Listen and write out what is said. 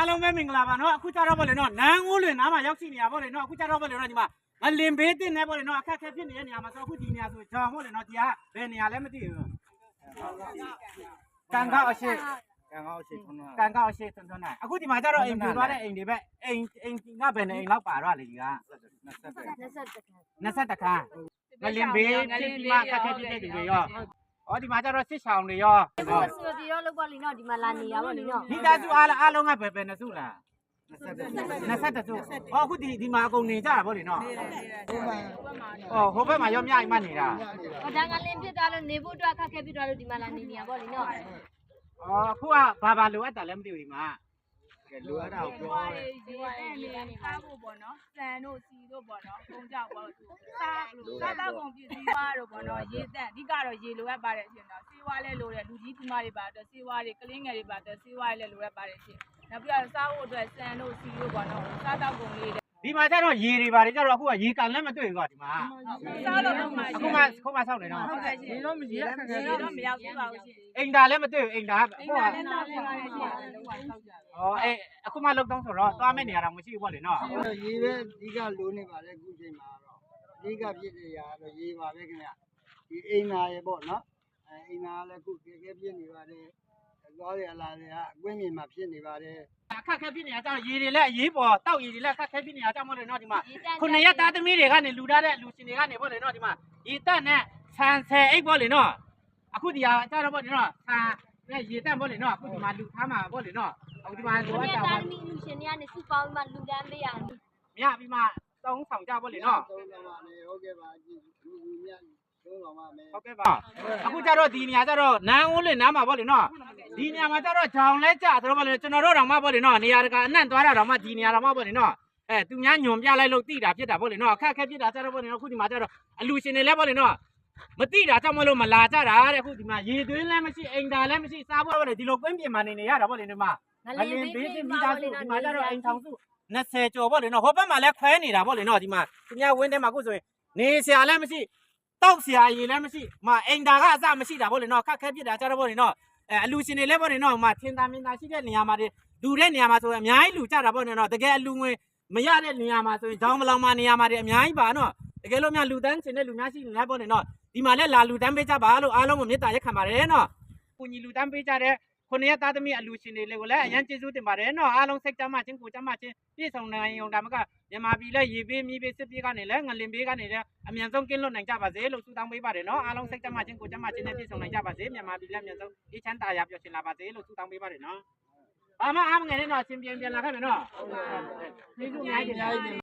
အားလုံးပဲမင်္ဂလာပါနော်အခုကြတော့ဗောလေနော်နန်းဦးလွင်နားမှာရောက်ရှိနေရဗောလေနော်အခုကြတော့ဗောလေနော်ဒီမှာငလင်ဘေးတင်နေဗောလေနော်အခက်အခဲဖြစ်နေတဲ့နေရာမှာဆိုအခုဒီနေရာဆိုကြောင်ဗောလေနော်ဒီကဘယ်နေရာလဲမသိဘူးကန်ကောက်အရှိကံကောင်းရှိထွန်းထွန်းကန်ကောက်အရှိထွန်းထွန်းနိုင်အခုဒီမှာကြတော့အိမ်ပြသွားတဲ့အိမ်တွေပဲအိမ်အိမ်ကဘယ်နေအိမ်လောက်ပါတော့လေဒီက20ပဲ20တခါငလင်ဘေးဖြစ်ပြီးမှအခက်အခဲဖြစ်တဲ့သူတွေရော ဩဒီမှာကြတော့စစ်ဆောင်တွေရောအခုစပတီရောလောက်ပါလိနော်ဒီမှာလာနေရပါလိနော်ဒီသားစုအားအားလုံးကဘယ်ဘယ်နှစုလား20 20စုဟောအခုဒီဒီမှာအကုန်နေကြတာဗောလေနော်ဟိုမှာဩဟိုဘက်မှာရောမြအိမ်မနေတာဟောဒါကလင်းဖြစ်သွားလို့နေဖို့အတွက်ခက်ခဲဖြစ်သွားလို့ဒီမှာလာနေနေရပါလိနော်ဩအခုကဘာဘာလိုအပ်တာလဲမသိဘူးဒီမှာ ကဲလိုအပ်တာကိုပြောဟိုရေရေနဲ့စားဖို့ပေါ့နော်စံတို့စီတို့ပေါ့နော်ပုံကြောက်ပေါ့စားစားတော့ကုန်ပစ္စည်းပါတော့ပေါ့နော်ရေတန့်အဓိကတော့ရေလိုအပ်ပါတယ်ရှင်တော့စေဝါလဲလိုတယ်လူကြီးကူမတွေပါတော့စေဝါတွေကလင်းငယ်တွေပါတော့စေဝါလဲလိုအပ်ပါတယ်ရှင်နောက်ပြီးတော့စားဖို့အတွက်စံတို့စီတို့ပေါ့နော်စားတော့ကုန်လေး ဒီမှာကျတော့ရေတွေပါတယ်ကျတော့အခုကရေကန်လည်းမတွေ့ဘူးကွာဒီမှာစားတော့တော့မှအခုမှခုမှဆောက်နေတော့ဟုတ်ကဲ့ရှင်တော့မရေခက်ခဲတော့မရောက်ဘူးပါဘူးရှင်အိမ်ဒါလည်းမတွေ့ဘူးအိမ်ဒါအိဟိုမ်ကကလည်းစားပြန်ပါလေရှင်လုံးဝဆောက်ကြတယ်ဩအေးအခုမှလုတ်တော့ဆိုတော့သွားမယ့်နေရာတော့မရှိဘူးပေါ့လေနော်ရေပဲအဓိကလိုနေပါလေအခုချိန်မှာတော့အဓိကဖြစ်နေရတော့ရေပါပဲခင်ဗျဒီအိမ်နာရေပေါ့နော်အဲအိမ်နာလည်းခုကြဲကြဲပြည့်နေပါတယ် သွားရလာတယ်ကအကွင်းမြေမှာဖြစ်နေပါတယ်အခက်ခဲဖြစ်နေတာကျတော့ရေတွေလည်းအရေးပေါ်တောက်ရေတွေလည်းအခက်ခဲဖြစ်နေတာကြောင့်မို့လေနော်ဒီမှာခုနှစ်ရက်သားသမီးတွေကနေလူထားတဲ့လူရှင်တွေကနေပေါ့လေနော်ဒီမှာရေတက်နဲ့ဆန်ဆယ်အိတ်ပေါ့လေနော်အခုဒီဟာကျတော့ပေါ့လေနော်ဆန်နဲ့ရေတက်ပေါ့လေနော်အခုဒီမှာလူထားမှာပေါ့လေနော်အခုဒီမှာလိုအပ်ဒီတာတာပေါ့မီလူရှင်တွေကနေစုပေါင်းပြီးမှလူတန်းပေးရတယ်မြပြီးမှသုံးဆောင်ကြပေါ့လေနော်သုံးတော်ပါလေဟုတ်ကဲ့ပါကြည့်ဒီမြတ်သုံးတော်ပါမယ်ဟုတ်ကဲ့ပါအခုကျတော့ဒီနေရာကျတော့နန်းဦးလင်နားမှာပေါ့လေနော် ဒီနေရာမှာကျတော့ဂျောင်လဲကြဆိုတော့ပေါ့လေကျွန်တော်တို့တောင်မှပေါ့လေနော်နေရာတကာအနှံ့သွားတာတောင်မှဒီနေရာတောင်မှပေါ့လေနော်အဲသူများညွန်ပြလိုက်လို့တိတာဖြစ်တာပေါ့လေနော်အခက်အခက်ဖြစ်တာကျတော့ပေါ့လေနော်အခုဒီမှာကျတော့အလူရှင်တွေလည်းပေါ့လေနော်မတိတာကြောင့်မလို့မလာကြတာတဲ့အခုဒီမှာရေသွင်းလည်းမရှိအိမ်သာလည်းမရှိစားဖို့ပေါ့လေဒီလိုကွင်းပြင်မှာနေနေရတာပေါ့လေဒီမှာငအလင်းဘေးတင်မိသားစုဒီမှာကျတော့အိမ်ထောင်စု20ကျော်ပေါ့လေနော်ဟိုဘက်မှာလည်းခွဲနေတာပေါ့လေနော်ဒီမှာသူများဝင်းထဲမှာအခုဆိုရင်နေဆရာလည်းမရှိတောက်ဆရာကြီးလည်းမရှိမအိမ်သာကအစမရှိတာပေါ့လေနော်ခက်ခဲပြစ်တာကျတော့ပေါ့လေနော် အဲအလူရှင်တွေလည်းပေါ့လေနော်မထင်သာမြင်သာရှိတဲ့နေရာမှာတွေလူတဲ့နေရာမှာဆိုရင်အများကြီးလူကြတာပေါ့လေနော်တကယ်အလူငွေမရတဲ့နေရာမှာဆိုရင်ဂျောင်းမလောင်မနေရာမှာတွေအများကြီးပါနော်တကယ်လို့များလူတန်းချင်တဲ့လူများရှိနေလဲပေါ့လေနော်ဒီမှာလည်းလာလူတန်းပေးကြပါလို့အားလုံးကိုမေတ္တာရက်ခံပါတယ်နော်ကိုကြီးလူတန်းပေးကြတဲ့ ခုနှစ်ရက်သားသမီးအလူရှင်တွေကိုလည်းအရန်ကျေးဇူးတင်ပါတယ်နော်အားလုံးစိတ်ကြမ်းမှချင်းကိုကြမ်းမှချင်းပြည့်စုံနိုင်ုံဒါမှကမြန်မာပြည်လည်းရေပေးမြေပေးစစ်ပြေးကနေလည်းငလင်ပေးကနေလည်းအမြန်ဆုံးကင်းလွတ်နိုင်ကြပါစေလို့ဆုတောင်းပေးပါတယ်နော်အားလုံးစိတ်ကြမ်းမှချင်းကိုကြမ်းမှချင်းနဲ့ပြည့်စုံနိုင်ကြပါစေမြန်မာပြည်လည်းအမြန်ဆုံးအေးချမ်းသာယာပျော်ရွှင်လာပါစေလို့ဆုတောင်းပေးပါတယ်နော်ဘာမှအားမငယ်နဲ့တော့အချင်းပြန်ပြန်လာခဲ့မယ်နော်ကျေးဇူးအများကြီးတင်ပါတယ်